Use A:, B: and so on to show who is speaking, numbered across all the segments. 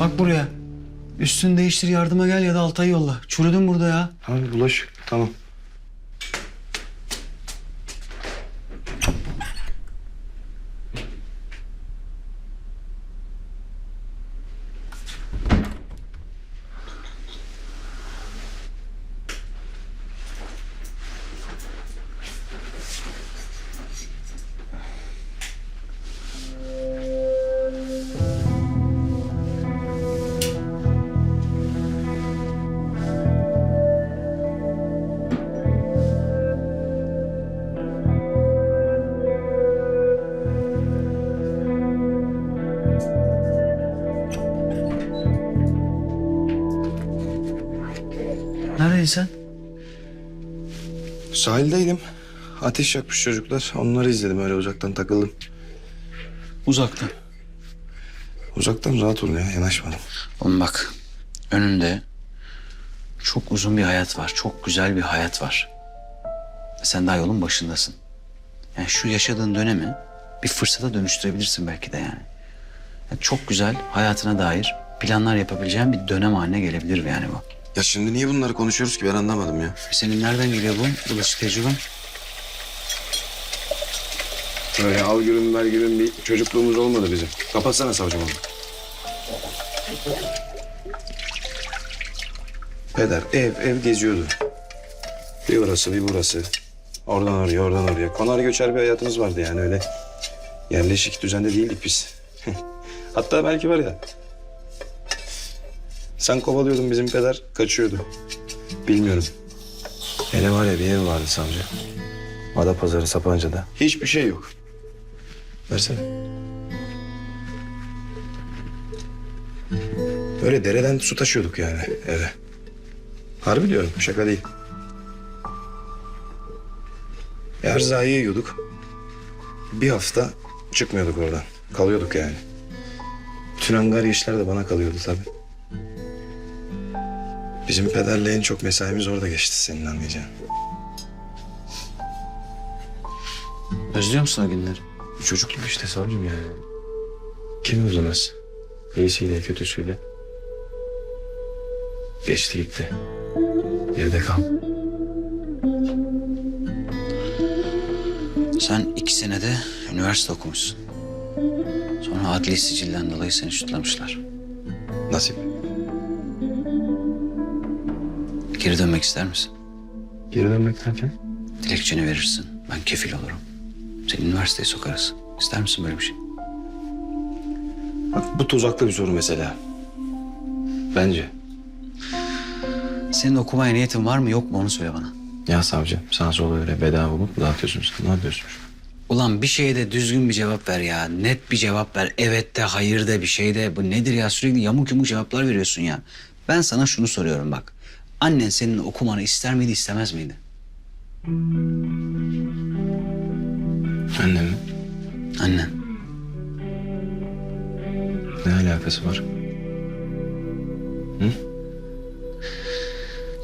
A: Bak buraya. Üstünü değiştir yardıma gel ya da Altay'ı yolla. Çürüdüm burada ya.
B: Abi bulaşık. Tamam.
A: Sen?
B: Sahildeydim. Ateş yakmış çocuklar. Onları izledim öyle uzaktan takıldım.
A: Uzaktan.
B: Uzaktan rahat ol ya yanaşmadım.
C: Oğlum bak önünde çok uzun bir hayat var. Çok güzel bir hayat var. Sen daha yolun başındasın. Yani şu yaşadığın dönemi bir fırsata dönüştürebilirsin belki de yani. Yani çok güzel hayatına dair planlar yapabileceğin bir dönem haline gelebilir yani bu.
B: Ya şimdi niye bunları konuşuyoruz ki ben anlamadım ya.
C: Senin nereden geliyor bu bulaşık tecrüben?
B: Böyle al gülüm ver gülüm bir çocukluğumuz olmadı bizim. Kapatsana savcım onu. Peder ev ev geziyordu. Bir orası bir burası. Oradan oraya oradan oraya. Konar göçer bir hayatımız vardı yani öyle. Yerleşik düzende değildik biz. Hatta belki var ya. Sen kovalıyordun bizim peder kaçıyordu. Bilmiyorum. Hele var ya bir ev vardı savcı. Adapazarı Sapanca'da. Hiçbir şey yok. Versene. Öyle dereden su taşıyorduk yani eve. Harbi diyorum şaka değil. Erzayı yiyorduk. Bir hafta çıkmıyorduk oradan. Kalıyorduk yani. Bütün angarya işler de bana kalıyordu tabii. Bizim pederle en çok mesaimiz orada geçti senin anlayacağın.
C: Özlüyor musun o günleri?
B: Çocukluk işte savcım yani. Kim özlemez? İyisiyle kötüsüyle. Geçti gitti. Geride kal.
C: Sen iki senede üniversite okumuşsun. Sonra adli sicilden dolayı seni şutlamışlar.
B: Nasip.
C: Geri dönmek ister misin?
B: Geri dönmek derken?
C: Dilekçeni verirsin. Ben kefil olurum. Seni üniversiteye sokarız. İster misin böyle bir şey?
B: Bak bu tuzaklı bir soru mesela. Bence.
C: Senin okumaya niyetin var mı yok mu onu söyle bana.
B: Ya savcı sana sola öyle bedava umut mu dağıtıyorsun sen? Ne yapıyorsun?
C: Ulan bir şeye de düzgün bir cevap ver ya. Net bir cevap ver. Evet de hayır de bir şey de. Bu nedir ya sürekli yamuk yumuk cevaplar veriyorsun ya. Ben sana şunu soruyorum bak. Annen senin okumanı ister miydi istemez miydi?
B: Annem mi?
C: Annen.
B: Ne alakası var?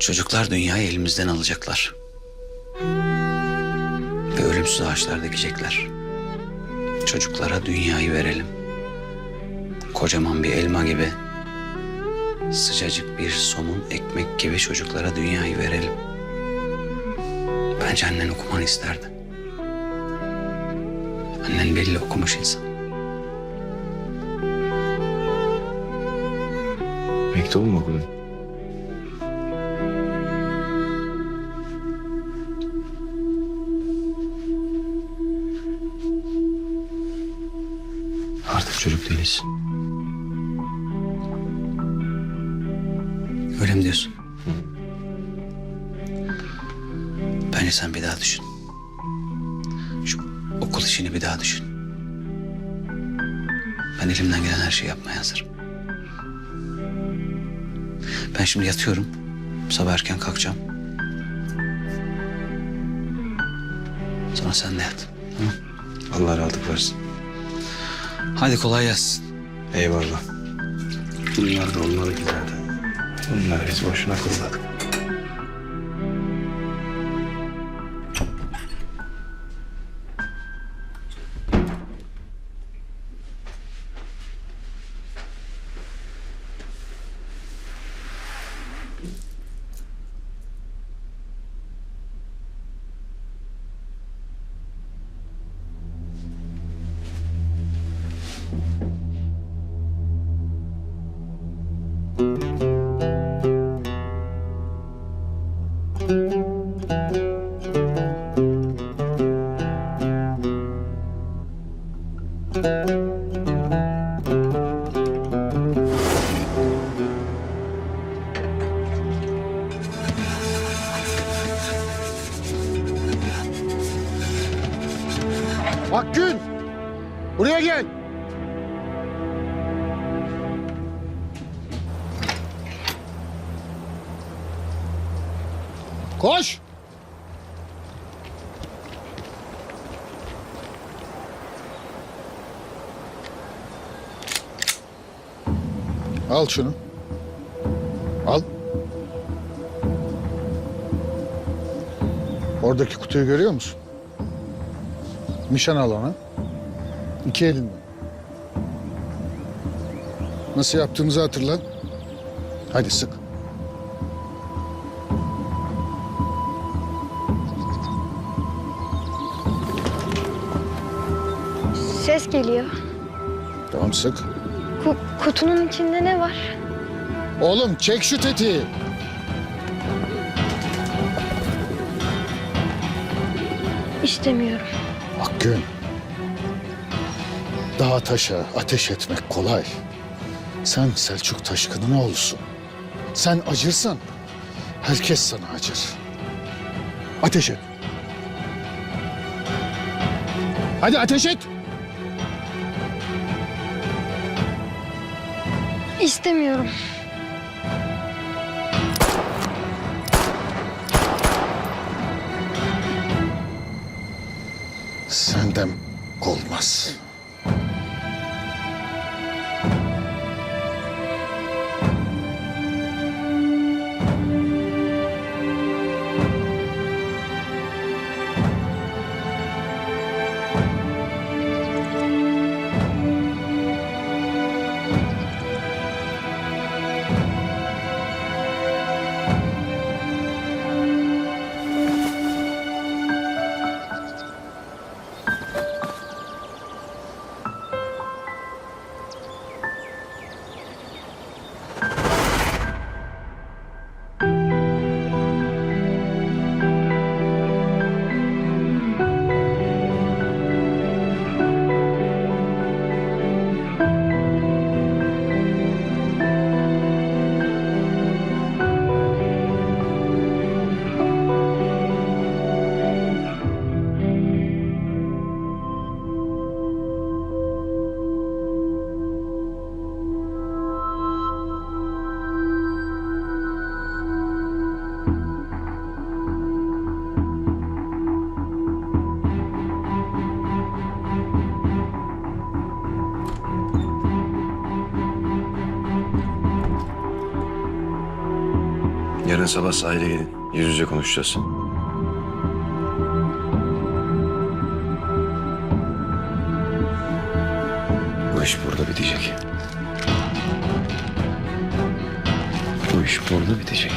C: Çocuklar dünyayı elimizden alacaklar. Ve ölümsüz ağaçlar dikecekler. Çocuklara dünyayı verelim. Kocaman bir elma gibi, sıcacık bir somun ekmek gibi çocuklara dünyayı verelim. Bence annen okumanı isterdi. Annen belli okumuş insan.
B: Mektubu mu okudun? Artık çocuk değiliz.
C: Mi diyorsun? Bence sen bir daha düşün. Şu okul işini bir daha düşün. Ben elimden gelen her şeyi yapmaya hazırım. Ben şimdi yatıyorum. Sabah erken kalkacağım. Sonra sen de yat. Tamam.
B: Allah rahatlık versin.
C: Hadi kolay gelsin.
B: Eyvallah. Bunlar da olmalı ki zaten. Bunları biz boşuna
D: Al şunu. Al. Oradaki kutuyu görüyor musun? Nişan al ona. İki elinden. Nasıl yaptığımızı hatırla. Hadi sık.
E: Ses geliyor.
D: Tamam sık.
E: Ku- kutunun içinde ne var?
D: Oğlum çek şu tetiği.
E: İstemiyorum.
D: Akgün. Dağa taşa ateş etmek kolay. Sen Selçuk Taşkın'ın oğlusun. Sen acırsan herkes sana acır. Ateş et. Hadi ateş et.
E: İstemiyorum.
D: Senden olmaz.
B: Yarın sabah sahile gelin. Yüz yüze konuşacağız. Bu iş burada bitecek. Bu iş burada bitecek.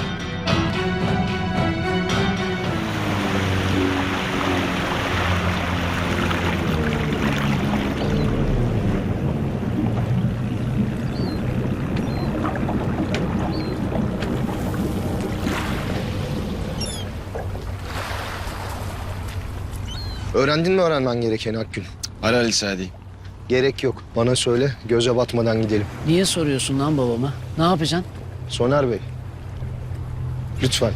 F: Öğrendin mi öğrenmen gerekeni Akgün?
B: Ara Ali.
F: Gerek yok. Bana söyle, göze batmadan gidelim.
G: Niye soruyorsun lan babama? Ne yapacaksın?
F: Soner Bey. Lütfen.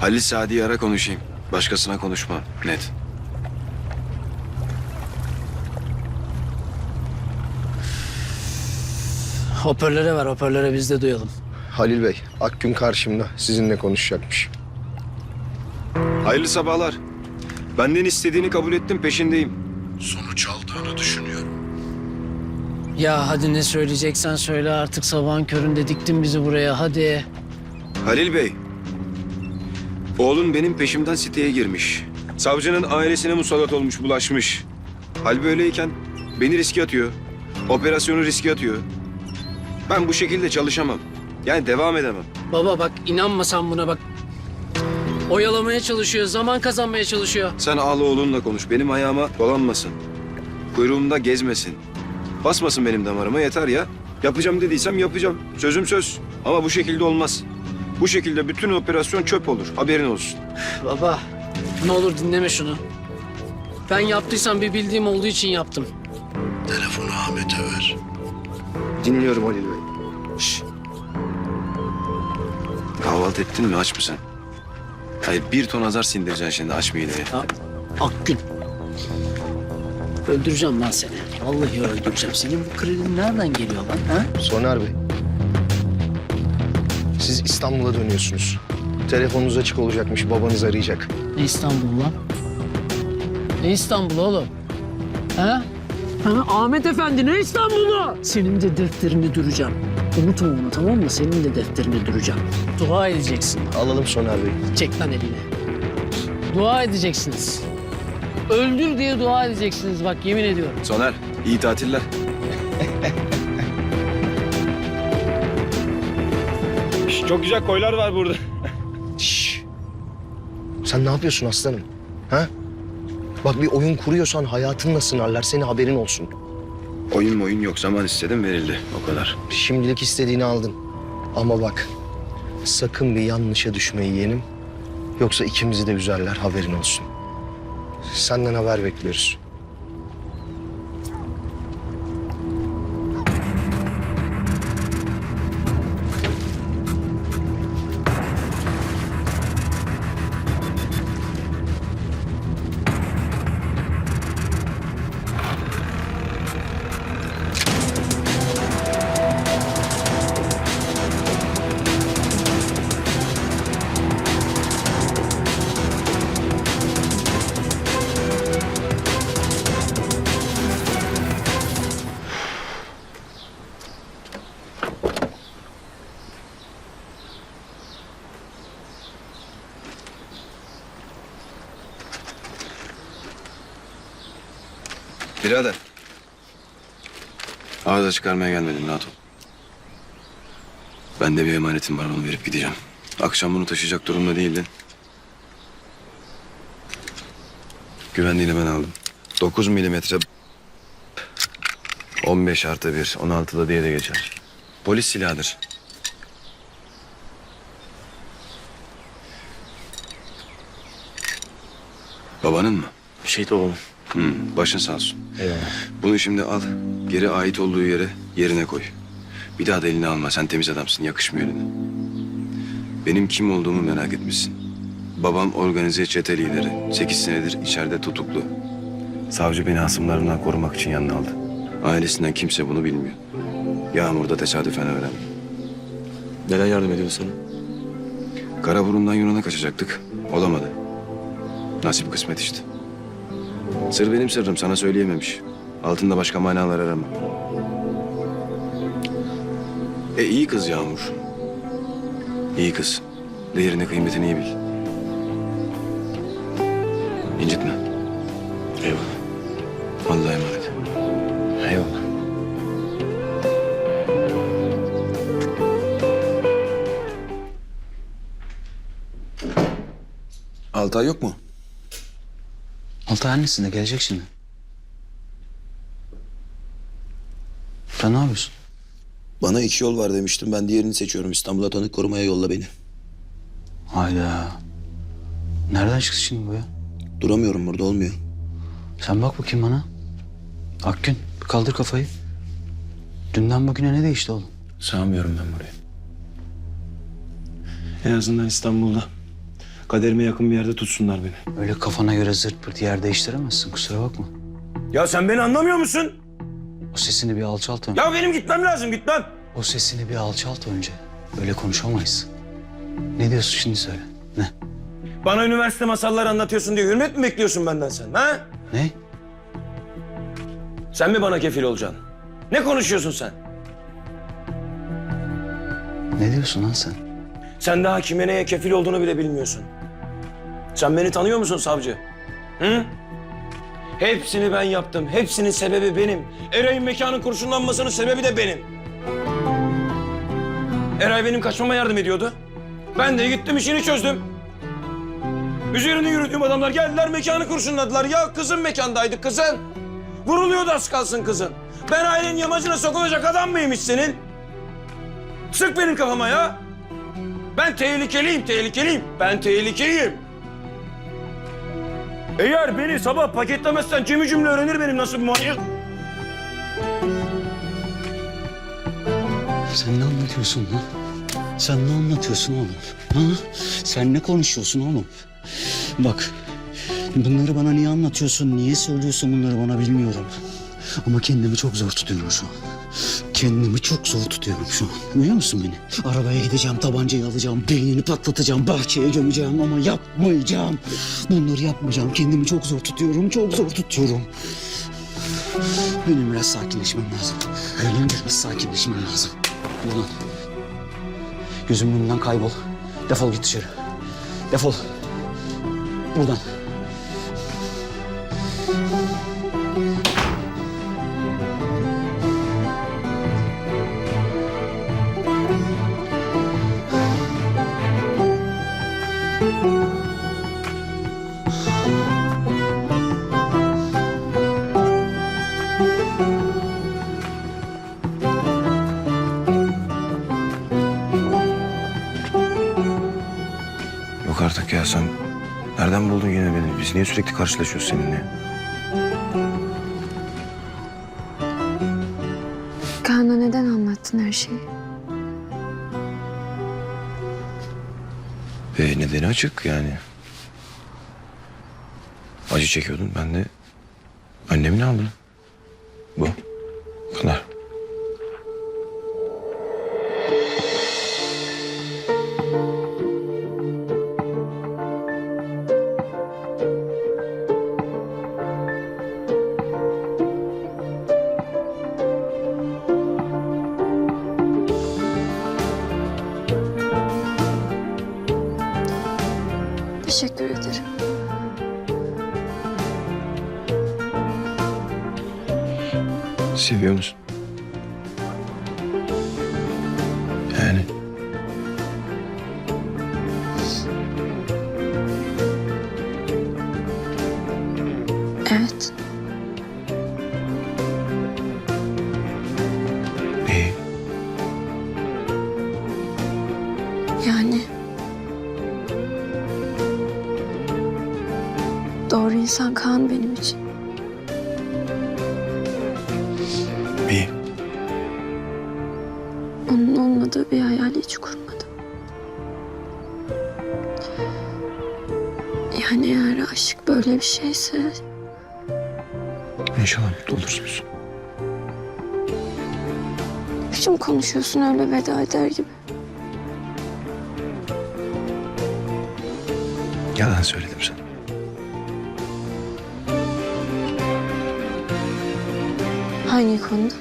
B: Halil Sadi'yi ara konuşayım. Başkasına konuşma. Net.
G: Hoparlöre ver, hoparlöre biz de duyalım.
F: Halil Bey, Akgün karşımda. Sizinle konuşacakmış.
B: Hayırlı sabahlar. Benden istediğini kabul ettim, peşindeyim.
D: Sonuç aldığını düşünüyorum.
G: Ya hadi ne söyleyeceksen söyle artık sabahın köründe diktin bizi buraya hadi.
B: Halil Bey. Oğlun benim peşimden siteye girmiş. Savcının ailesine musallat olmuş, bulaşmış. Hal böyleyken beni riske atıyor. Operasyonu riske atıyor. Ben bu şekilde çalışamam. Yani devam edemem.
G: Baba bak inanmasan buna bak. Oyalamaya çalışıyor, zaman kazanmaya çalışıyor.
B: Sen ağla oğlunla konuş. Benim ayağıma dolanmasın. Kuyruğumda gezmesin. Basmasın benim damarıma yeter ya. Yapacağım dediysem yapacağım. Sözüm söz. Ama bu şekilde olmaz. Bu şekilde bütün operasyon çöp olur. Haberin olsun.
G: Baba ne olur dinleme şunu. Ben yaptıysam bir bildiğim olduğu için yaptım.
F: Telefonu Ahmet'e ver. Dinliyorum Halil Bey.
B: Şş. Kahvaltı ettin mi? Aç mısın? Hayır bir ton azar sindireceksin şimdi aç mideyi.
G: Ya, Akgün. Öldüreceğim lan seni. Vallahi öldüreceğim. Senin bu kredin nereden geliyor lan? Ha?
F: Soner Bey. Siz İstanbul'a dönüyorsunuz. Telefonunuz açık olacakmış. Babanız arayacak.
G: Ne İstanbul lan? Ne İstanbul oğlum? Ha? Ha, Ahmet Efendi ne İstanbul'u? Senin de defterini duracağım. Unutma onu tamam mı? Senin de defterini duracağım. Dua edeceksin.
F: Alalım Soner Bey.
G: Çek lan elini. Dua edeceksiniz. Öldür diye dua edeceksiniz bak yemin ediyorum.
B: Soner iyi tatiller.
H: Çok güzel koylar var burada.
F: Şşş. Sen ne yapıyorsun aslanım? Ha? Bak bir oyun kuruyorsan hayatınla sınarlar. Senin haberin olsun.
B: Oyun oyun yok zaman istedim verildi o kadar.
F: Şimdilik istediğini aldın. Ama bak sakın bir yanlışa düşme yeğenim. Yoksa ikimizi de üzerler haberin olsun. Senden haber bekliyoruz.
B: Ağza çıkarmaya gelmedim rahat ol. Bende bir emanetim var onu verip gideceğim. Akşam bunu taşıyacak durumda değildin. Güvenliğini ben aldım. 9 milimetre 15 artı 1, 16'da diye de geçer. Polis silahıdır. Babanın mı?
H: Şehit oğlum.
B: Hı, başın sağ olsun. Bunu şimdi al, geri ait olduğu yere yerine koy. Bir daha da eline alma, sen temiz adamsın, yakışmıyor eline. Benim kim olduğumu merak etmişsin. Babam organize çete lideri. Sekiz senedir içeride tutuklu. Savcı beni hasımlarımdan korumak için yanına aldı. Ailesinden kimse bunu bilmiyor. Yağmur da tesadüfen öğrendi.
H: Neden yardım ediyor sana?
B: Karaburun'dan Yunan'a kaçacaktık. Olamadı. Nasip kısmet işte. Sır benim sırrım sana söyleyememiş. Altında başka manalar arama. E iyi kız Yağmur. İyi kız. Değerini kıymetini iyi bil. İncitme.
H: Eyvallah.
B: Allah'a emanet.
H: Eyvallah.
B: Altay yok mu?
C: Altay annesinde gelecek şimdi. Sen ne yapıyorsun?
I: Bana iki yol var demiştim. Ben diğerini seçiyorum. İstanbul'a tanık korumaya yolla beni.
C: Hayda. Nereden çıktı şimdi bu ya?
I: Duramıyorum burada olmuyor.
C: Sen bak bakayım bana. Akgün bir kaldır kafayı. Dünden bugüne ne değişti oğlum?
B: Sığamıyorum ben buraya. En azından İstanbul'da. Kaderime yakın bir yerde tutsunlar beni.
C: Öyle kafana göre zırt pırt yer değiştiremezsin kusura bakma.
H: Ya sen beni anlamıyor musun?
C: O sesini bir alçalt önce.
H: Ya benim gitmem lazım gitmem.
C: O sesini bir alçalt önce. Öyle konuşamayız. Ne diyorsun şimdi söyle. Ne?
H: Bana üniversite masalları anlatıyorsun diye hürmet mi bekliyorsun benden sen ha?
C: Ne?
H: Sen mi bana kefil olacaksın? Ne konuşuyorsun sen?
C: Ne diyorsun lan sen?
H: Sen daha kime neye kefil olduğunu bile bilmiyorsun. Sen beni tanıyor musun savcı? Hı? Hepsini ben yaptım. Hepsinin sebebi benim. Eray'ın mekanın kurşunlanmasının sebebi de benim. Eray benim kaçmama yardım ediyordu. Ben de gittim işini çözdüm. Üzerine yürüdüğüm adamlar geldiler mekanı kurşunladılar. Ya kızın mekandaydı kızın. Vuruluyordu az kalsın kızın. Ben ailenin yamacına sokulacak adam mıymış senin? Sık benim kafama ya. Ben tehlikeliyim, tehlikeliyim. Ben tehlikeliyim. Eğer beni sabah paketlemezsen cümle cümle öğrenir benim nasıl bir manyak.
C: Sen ne anlatıyorsun lan? Sen ne anlatıyorsun oğlum? Ha? Sen ne konuşuyorsun oğlum? Bak, bunları bana niye anlatıyorsun, niye söylüyorsun bunları bana bilmiyorum. Ama kendimi çok zor tutuyorum şu an. Kendimi çok zor tutuyorum şu an. Duyuyor musun beni? Arabaya gideceğim, tabancayı alacağım, beynini patlatacağım, bahçeye gömeceğim ama yapmayacağım. Bunları yapmayacağım. Kendimi çok zor tutuyorum, çok zor tutuyorum. Benim biraz sakinleşmem lazım. Benim biraz sakinleşmem lazım. Buradan. Gözümün önünden kaybol. Defol git dışarı. Defol. Buradan.
B: Artık ya sen nereden buldun yine beni? Biz niye sürekli karşılaşıyoruz seninle?
E: Kaan'a neden anlattın her şeyi?
B: Ve nedeni açık yani. Acı çekiyordun ben de annemini aldım.
E: Ederim.
B: Seviyor musun?
E: Doğru insan Kaan benim için.
B: İyi.
E: Onun olmadığı bir hayali hiç kurmadım. Yani eğer aşk böyle bir şeyse
B: İnşallah mutlu olursunuz.
E: biçim konuşuyorsun öyle veda eder gibi.
B: Yalan söyledim sana.
E: Hangi konuda?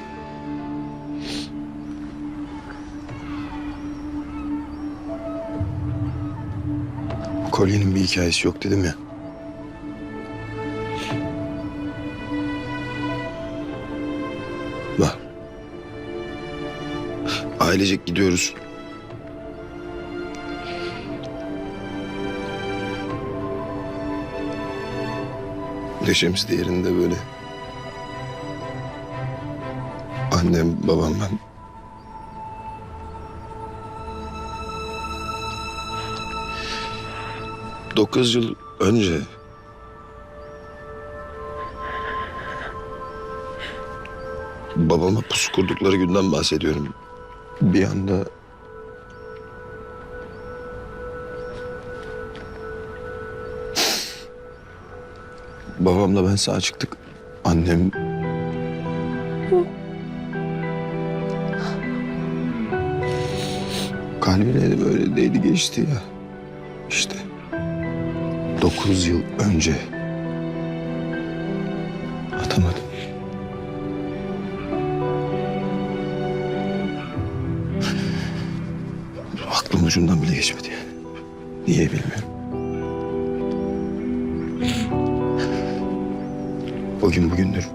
B: Kolyenin bir hikayesi yok dedim ya. Bak. Ailecek gidiyoruz. Neşemiz de yerinde böyle. Annem, babam, ben. Dokuz yıl önce babama pusu kurdukları günden bahsediyorum. Bir anda babamla ben sağ çıktık. Annem kalbine de böyle değdi geçti ya. İşte. Dokuz yıl önce. Atamadım. Aklım ucundan bile geçmedi yani. Niye bilmiyorum. O gün bugündür.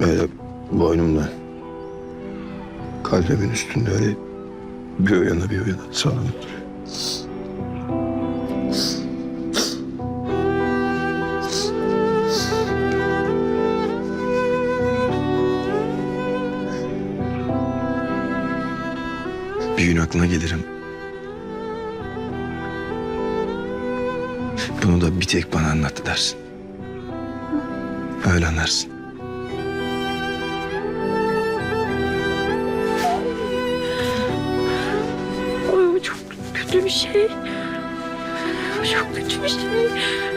B: Böyle boynumda. Kalbimin üstünde öyle bir o yana bir o yana sallanıp duruyor. Bir gün aklına gelirim. Bunu da bir tek bana anlattı dersin. Öyle anlarsın.
E: Bir şey. Çok kötü bir şey.